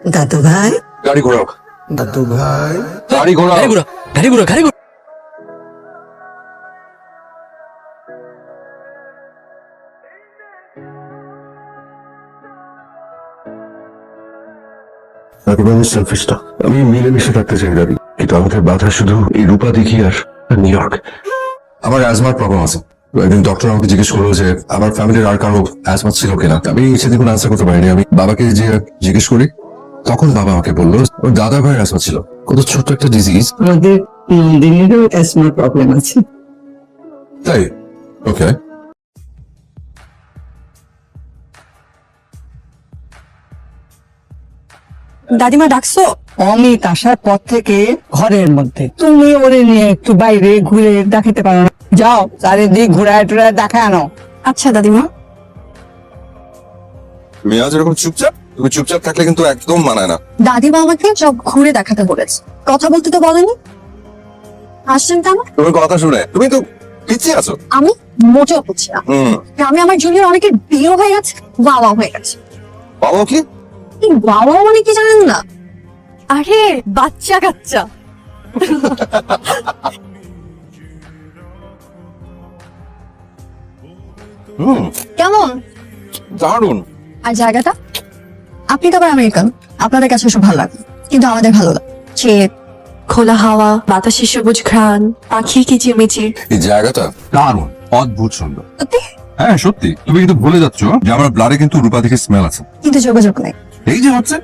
দাদু ভাই। গাড়ি ঘোরাও। দাদু ভাই। গাড়ি ঘোরাও। গাড়ি ঘোরা গাড়ি ঘোরা গাড়ি ঘোরা এখন আমি সেলফিশটা আমি মিলেমিশে থাকতে চাই দাদি। কিন্তু আমাদের বাধা শুধু এই রূপা দেখি আর আর নিউ ইয়র্ক। আমার অ্যাজমার প্রবলেম আছে। একদিন ডক্টর আমাকে জিজ্ঞেস করল যে আমার ফ্যামিলির আর কারও অ্যাজমা ছিল কিনা? আমি সেদিন কোনো আনসার করতে পারিনি। আমি বাবাকে যে জিজ্ঞেস করি তখন বাবা আমাকে বলল ওর দাদা ভাইয়ের অ্যাজমা ছিল। কত ছোট্ট একটা ডিজিজ আমাদের নন্দিনীরও অ্যাসমা প্রবলেম আছে। তাই? ওকে দাদিমা ডাকছো? অমিত আসার পর থেকে ঘরের মধ্যে। তুমি ওরে নিয়ে একটু বাইরে ঘুরে দেখাতে পারো না। যাও চারিদিক ঘুরায় টুরায় দেখা আনো। আচ্ছা দাদিমা। মেয়া এরকম চুপচাপ? তুমি চুপচাপ থাকলে কিন্তু একদম মানায় না। দাদিমা আমাকে সব ঘুরে দেখাতে বলেছে। কথা বলতে তো বলেনি। আসছেন কেন? তোমার কথা শুনে তুমি তো পিছিয়ে আছো। আমি মোটেও বুঝছি না। হুম। আমি আমার জুনিয়র অনেকের বিয়ে হয়ে গেছে বাবা হয়ে গেছে। বাবা কি? বাবা মানে কি জানেন না? আরে বাচ্চা কাচ্চা। হুম। কেমন? দারুণ। আর জায়গাটা? আপনি তো আবার আমেরিকান। আপনাদের কাছে সব ভালো লাগে কিন্তু আমাদের ভালো লাগে। খোলা হাওয়া বাতাসে সবুজ ঘ্রাণ পাখি কিচিরমিচির। এই জায়গাটা দারুণ অদ্ভুত সুন্দর। সত্যি? হ্যাঁ সত্যি। তুমি কিন্তু ভুলে যাচ্ছ যে আমার ব্লাডে কিন্তু রূপা দেখে স্মেল আছে। কিন্তু যোগাযোগ নেই। এই যে হচ্ছে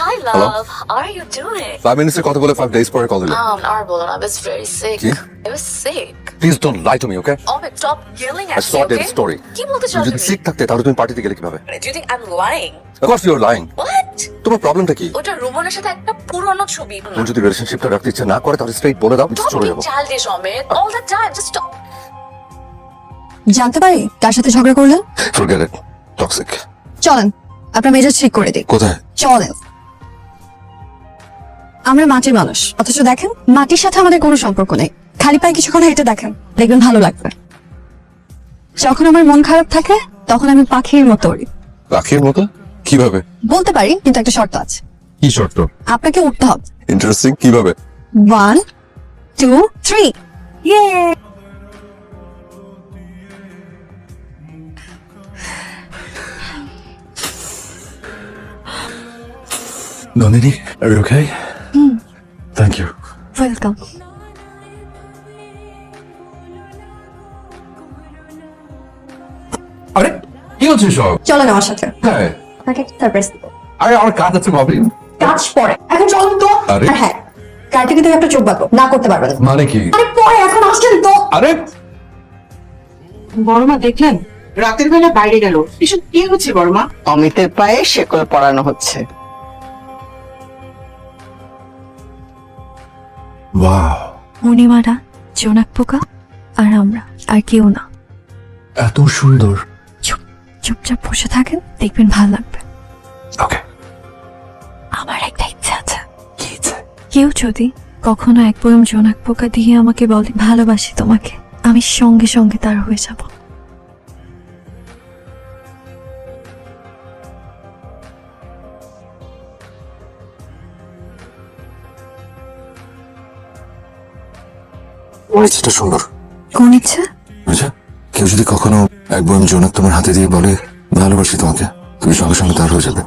Hi, love. How are you doing? Five মিনিটসের কথা বলে ফাইভ ডেজ পরে কল দিলে Um, Arbol, I was very sick. কি? I was sick. Please don't lie to me okay Oh, but stop yelling at স me, দ্যাট okay? স্টোরি কি বলতে চাও তুমি যদি তুমি? সিক থাকতে তাহলে তুমি পার্টিতে গেলে কীভাবে Do you think I'm lying? Of course you are lying What? তোমার প্রবলেমটা কি ওটা রুমনের সাথে একটা পুরনো ছবি তুমি যদি রিলেশনশিপটা রাখতে ইচ্ছে না করে তাহলে স্ট্রেট বলে দাও চলে being যাব childish, Amit. All the time. Just stop. জানতে পারি কার সাথে ঝগড়া করলেন ফরগেট ইট টক্সিক চলেন আপনার মেজাজ ঠিক করে দিই কোথায় চলেন আমরা মাটির মানুষ। অথচ দেখেন মাটির সাথে আমাদের কোনো সম্পর্ক নেই। খালি পায়ে কিছুক্ষণ হেঁটে দেখেন দেখবেন ভালো লাগবে। যখন আমার মন খারাপ থাকে তখন আমি পাখির মতো উড়ি। পাখির মতো? কীভাবে? বলতে পারি কিন্তু একটা শর্ত আছে। কি শর্ত? আপনাকে উঠতে হবে। ইন্টারেস্টিং কীভাবে? One two three Nandini are you okay thank you welcome আরে কি হচ্ছে সব? চলেন আমার সাথে। হ্যাঁ। আপনাকে সারপ্রাইজ দিব আরে আমার কাজ আছে ভাবি। কাজ পরে। এখন চলুন তো। আরে? হ্যাঁ কালকে কিন্তু একটা চোখ বাঁকো না করতে পারবেন না। মানে কি? আরে পরে এখন আসছেন তো। আরে। বড়মা দেখলেন? রাতের বেলা বাইরে গেল। এসব কি হচ্ছে বড়মা? অমিতের পায়ে শেকল পরানো হচ্ছে। ওয়াও পূর্ণিমারা জোনাক পোকা আর আমরা আর কেউ না। এত সুন্দর। চুপ চুপচাপ বসে থাকেন দেখবেন ভালো লাগবে। ওকে আমার একটা ইচ্ছা আছে। কি কেউ যদি কখনো এক বয়ম জোনাক পোকা দিয়ে আমাকে বলে ভালোবাসি তোমাকে আমি সঙ্গে সঙ্গে তার হয়ে যাব। ইচ্ছেটা সুন্দর। কোন ইচ্ছা? আচ্ছা কেউ যদি কখনো এক বয়ম জোনাক তোমার হাতে দিয়ে বলে ভালোবাসি তোমাকে তুমি সঙ্গে সঙ্গে তার হয়ে যাবে।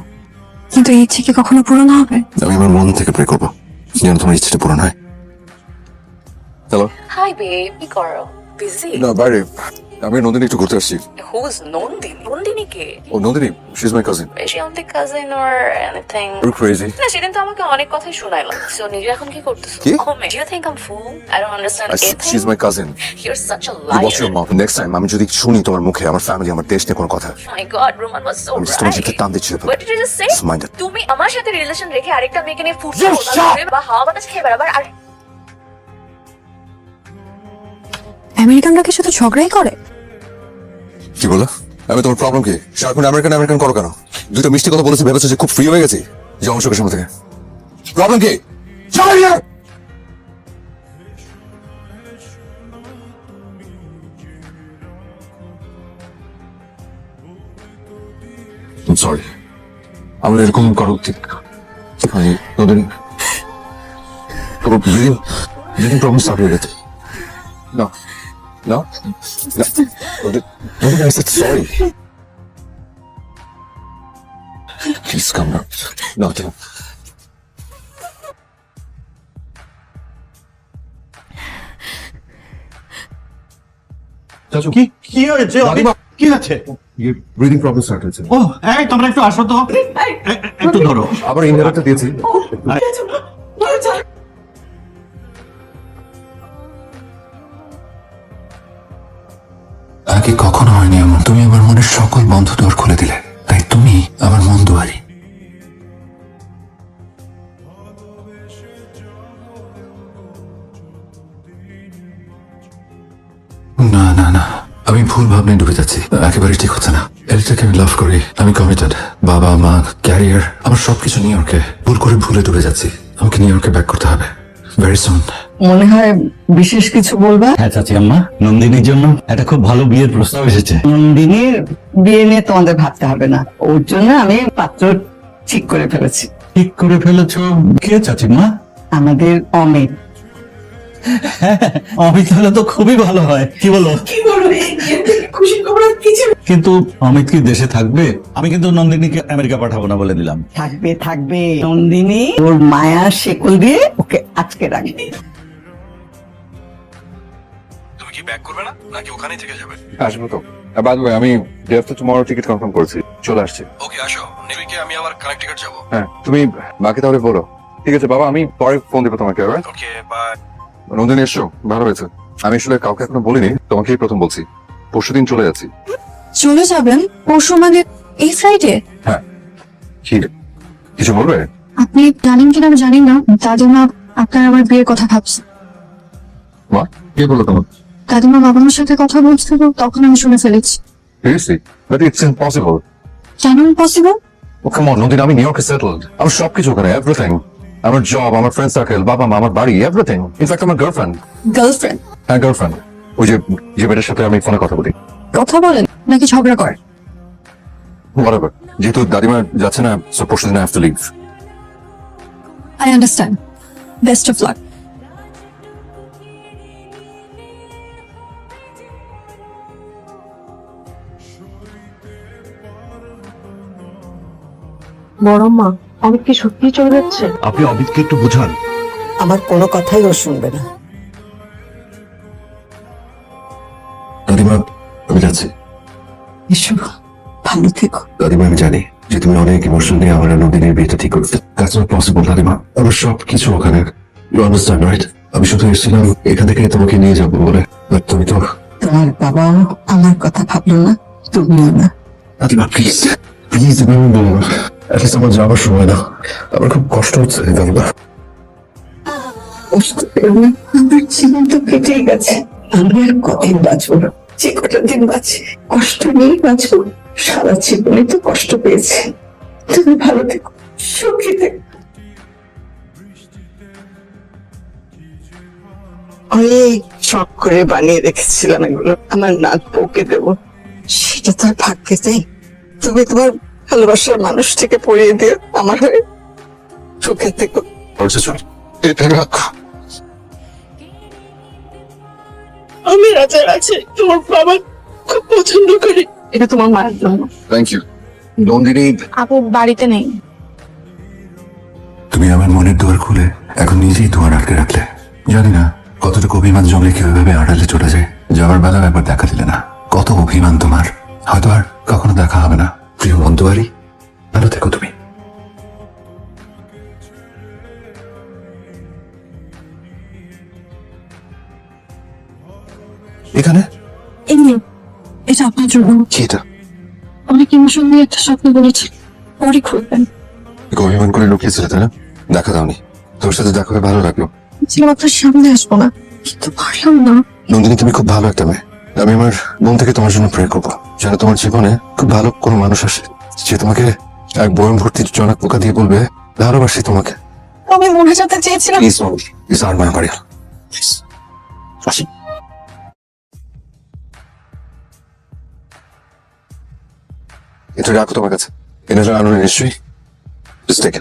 কিন্তু এই ইচ্ছে কি কখনো পূরণ হবে? আমি আমার মন থেকে প্রে করব যেন তোমার ইচ্ছেটা পূরণ হয়। Hello hi babe. কি করো? বিজি না বাইরে। আমি নন্দিনী একটু ঘুরতে আসছি Who's Nondini? Nondini কে? ও Nandini she is my cousin Is she only cousin or anything? You crazy না সেদিন তো আমাকে অনেক কথাই শোনাইলো সো নিজে এখন কি করতেছো কি? Oh, man. Do you think I'm fool? I don't understand she is. My cousin You're such a you watch your liar. Mouth next time আমি যদি শুনি তোমার মুখে আমার ফ্যামিলি আমার দেশ নিয়ে কোনো কথা. টান দিচ্ছি What did you just say? Just mind it. তুমি আমার সাথে রিলেশন রেখে আরেকটা মেয়েকে নিয়ে ফুটবল You বা হাওয়া বাতাস খেয়ে বেড়াবার আর আমেরিকানরা কি শুধু ঝগড়াই করে কি বলো আমি তোমার প্রবলেম কি? সারাক্ষণ আমেরিকান আমেরিকান করো কেন? দুটো মিষ্টি কথা বলেছি, ভেবেছো যে খুব ফ্রি হয়ে গেছি? যে অংশকের সামনে থেকে। প্রবলেম কি? সরি আমরা এরকম করা উচিত তোদের ব্রিদিং ব্রিদিং প্রবলেম স্টার্ট হয়ে গেছে। না না সরি প্লিজ কাম না না চাচু কি কি হয়েছে। কি আছে ব্রিদিং প্রবলেম স্টার্ট হয়েছে ও এই তোমরা একটু আসো তো একটু ধরো আবার ইনহেলারটা দিয়েছি আগে কখনো হয়নি এমন। তুমি আমার মনের সকল বন্ধ দোর খুলে দিলে। তাই তুমি আমার মন দুয়ারি। না না না। আমি ভুল ভাবনায় ডুবে যাচ্ছি। একেবারে ঠিক হচ্ছে না। এলিটাকে আমি লাভ করি। আমি কমিটেড বাবা, মা ক্যারিয়ার আমার সবকিছু নিউ ইয়র্কে ভুল করে ভুলে ডুবে যাচ্ছি। আমাকে নিউ ইয়র্কে ব্যাক করতে হবে। ভেরি সুন মনে হয় বিশেষ কিছু বলবা? হ্যাঁ চাচি আম্মা নন্দিনীর জন্য একটা খুব ভালো বিয়ের প্রস্তাব এসেছে। নন্দিনীর বিয়ে নিয়ে তোমাদের ভাবতে হবে না। ওর জন্য আমি পাত্র ঠিক করে ফেলেছি। ঠিক করে ফেলেছো কে চাচিমা আমাদের অমিত অমিত হলে তো খুবই ভালো হয়। কি বলো? খুশি খবর আর কিছু কিন্তু অমিত কি দেশে থাকবে? আমি কিন্তু নন্দিনীকে আমেরিকা পাঠাবো না বলে দিলাম। থাকবে থাকবে। নন্দিনী ওর মায়ার শেকল দিয়ে ওকে আটকে রাখবে। ব্যাক করবে না? নাকি ওখানেই থেকে যাবে? আসব তো। বাদ আমি day after tomorrow ticket confirm করেছি। চলে আসছি। ওকে আসো। নেক্সট আমি আবার কানেক্টিকাট যাব। হ্যাঁ তুমি বাকি তাহলে বলো। ঠিক আছে বাবা আমি পরে ফোন দেবো তোমাকে ওকে বাই নন্দিনী এসো। ভালো হয়েছে। আমি আসলে কাউকে এখনও বলিনি তোমাকেই প্রথম বলছি। পরশুদিন চলে যাচ্ছি। চলে যাবেন? পরশু মানে এই ফ্রাইডে হ্যাঁ। কি? কিছু বলবে? আপনি জানেন কিনা আমি জানি না। দাদিমা আপনার আবার বিয়ের কথা ভাবছে। মা কে বলল তোমার দাদিমা বাবা মার সাথে কথা বলছিল তখন আমি শুনে ফেলেছি। সিরিয়াসলি বাট ইটস ইম্পসিবল কেন possible oh come on Nandini আমি নিউ ইয়র্কে সেটেলড আমার সবকিছু ওখানে এভরিথিং আমার জব আমার ফ্রেন্ড সার্কেল বাবা মা আমার বাড়ি এভরিথিং ইনফ্যাক্ট আমার গার্লফ্রেন্ড গার্লফ্রেন্ড হ্যাঁ গার্লফ্রেন্ড ওই যে যে মেয়েটার সাথে আমি ফোনে কথা বলি। কথা বলেন নাকি ঝগড়া করেন whatever. যেহেতু দাদিমা যাচ্ছে না সো পরশু দিন have to leave I understand best of luck বড় মা অনেক কি সত্যি চলে যাচ্ছে? আপনি অমিতকে একটু বুঝান। আমার কোনো কথাই ও শুনবে না। দাদিমা আমি যাচ্ছি। এসো ভালো থেকো। দাদিমা আমি জানি যে তুমি অনেক ইমোশন নিয়ে আমার বিয়েটা ঠিক করতে। দ্যাটস নট পসিবল দাদিমা। আমার সব কিছু ওখানে। ইউ আন্ডারস্ট্যান্ড রাইট আমি শুধু এসেছিলাম এখান থেকে তোমাকে নিয়ে যাব বলে। বাট তুমি তো তোমার বাবা আমার কথা ভাবলো না তুমিও না। দাদিমা প্লিজ প্লিজ এভাবে বলো না অ্যাটলিস্ট আমার সময় না। আমার খুব কষ্ট হচ্ছে আমার জীবন তো কেটেই গেছে। আমি আর কদিন না। যে কটা দিন বাঁচি, কষ্ট নিয়েই সারা জীবনে তো কষ্ট তুমি ভালো থেকো, সুখী থেকো। অনেক শখ করে বানিয়ে রেখেছিলাম এগুলো। আমার নাক বউকে দেবো। সেটা তো আর ভাগ্যে নেই। তুমি তোমার ভালোবাসার মানুষটিকে পড়িয়ে দিও আমার হয়ে। সুখে থেকো। এটা রাখো। আমি রাজা আছে তোমার বাবা খুব পছন্দ করি। এটা তোমার মায়ের জন্য। থ্যাংক ইউ নন্দিনী আপু বাড়িতে নেই। তুমি আমার মনের দুয়ার খুলে এখন নিজেই দুয়ার আটকে রাখলে। জানি না কতটুকু অভিমান জমলে কীভাবে আড়ালে চলে যায়। যাওয়ার বেলা একবার দেখা দিলে না। কত অভিমান তোমার। হয়তো আর কখনো দেখা হবে না। প্রিয় মন দুয়ারি ভালো থেকো তুমি। এখানে? এই নিন, এটা আপনার জন্য। কি এটা? অনেক ইমোশন নিয়ে একটা স্বপ্ন বলেছি পরে খুলবেন অভিমান করে লুকিয়েছিলে তাই না? দেখা দাওনি। তোর সাথে দেখা হয়ে ভালো লাগল। ছিলাম আপনার সামনে আসব না কিন্তু পারলাম না। নন্দিনী তুমি খুব ভালো একটা মেয়ে। আমি আমার মন থেকে তোমার জন্য প্রে করব। যেন তোমার জীবনে খুব ভালো কোনো মানুষ আসে। যে তোমাকে এক বয়ম ভর্তি জনক পোকা দিয়ে বলবে ভালোবাসি তোমাকে। আমি মনে যেতে চেয়েছিলাম। প্লিজ প্লিজ আর মায়া বাড়ি প্লিজ আসি। এটা রাখো তোমার কাছে। এটা জানো নিশ্চয়ই। Take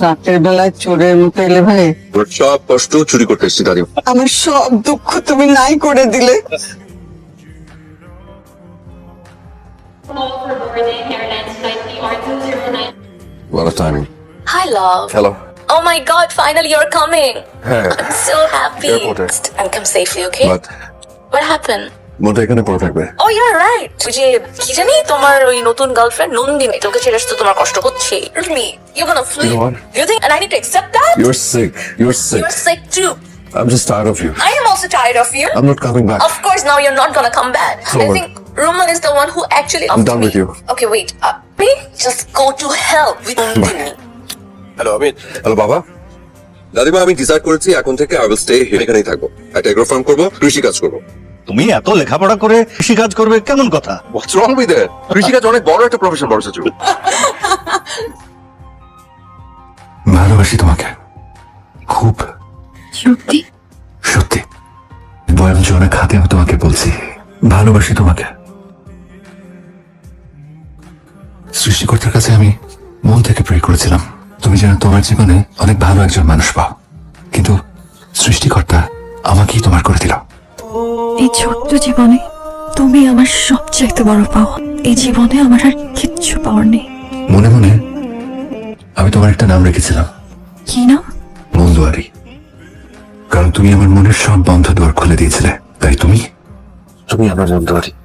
রাতের বেলায় চোরের মতো এলে ভাই তোর সব কষ্ট চুরি করতে এসছি দাদি আমার সব দুঃখ তুমি নাই করে দিলে Call for boarding Airlines flight PR209. What a timing. Hi, love. Hello. Oh my god, finally you're coming. হ্যাঁ I'm so happy. Airport-এ। And come safely, okay? But What happened? মনটা এখানে পড়ে থাকবে Oh, you're right. ওই যে কি জানি তোমার ওই নতুন গার্লফ্রেন্ড নন্দিনী তোকে ছেড়ে আসতে তোমার কষ্ট হচ্ছে Really? You're gonna flee? You know what? You think and I need to accept that? You're sick. You're sick. You're sick too. I'm just tired of you. I am also tired of you. I'm not coming back. Of course, now you're not gonna come back. I think Roman is the one who actually. I'm done me. with you. Okay, wait. Uh, wait. Just go to hell with Nandini. Hello আমি hello বাবা দাদিমা আমি decide করেছি এখন থেকে I will stay এখানেই থাকব একটা এগ্রো ফার্ম করব কৃষি কাজ করব তুমি এত লেখাপড়া করে কৃষি কাজ করবে কেমন কথা? হোয়াটস রং উইথ দ্যাট কৃষি কাজ অনেক বড় একটা প্রফেশন বড় চাচু ভালোবাসি তোমাকে। খুব। সত্যি? সত্যি। বয়াম অনেক হাতে আমি তোমাকে বলছি ভালোবাসি তোমাকে। সৃষ্টিকর্তার কাছে আমি মন থেকে প্রে করেছিলাম তুমি যেন তোমার জীবনে অনেক ভালো একজন মানুষ পাও। কিন্তু সৃষ্টিকর্তা আমাকেই তোমার করে দিল। এই ছোট্ট জীবনে তুমি আমার সবচেয়ে বড় পাওয়া এই জীবনে আমার আর কিচ্ছু পাওয়ার নেই। মনে মনে আমি তোমার একটা নাম রেখেছিলাম। কি না মন্দুয়ারি কারণ তুমি আমার মনের সব বন্ধ দুয়ার খুলে দিয়েছিলে। তাই তুমি? তুমি আমার মন্দুয়ারি পারি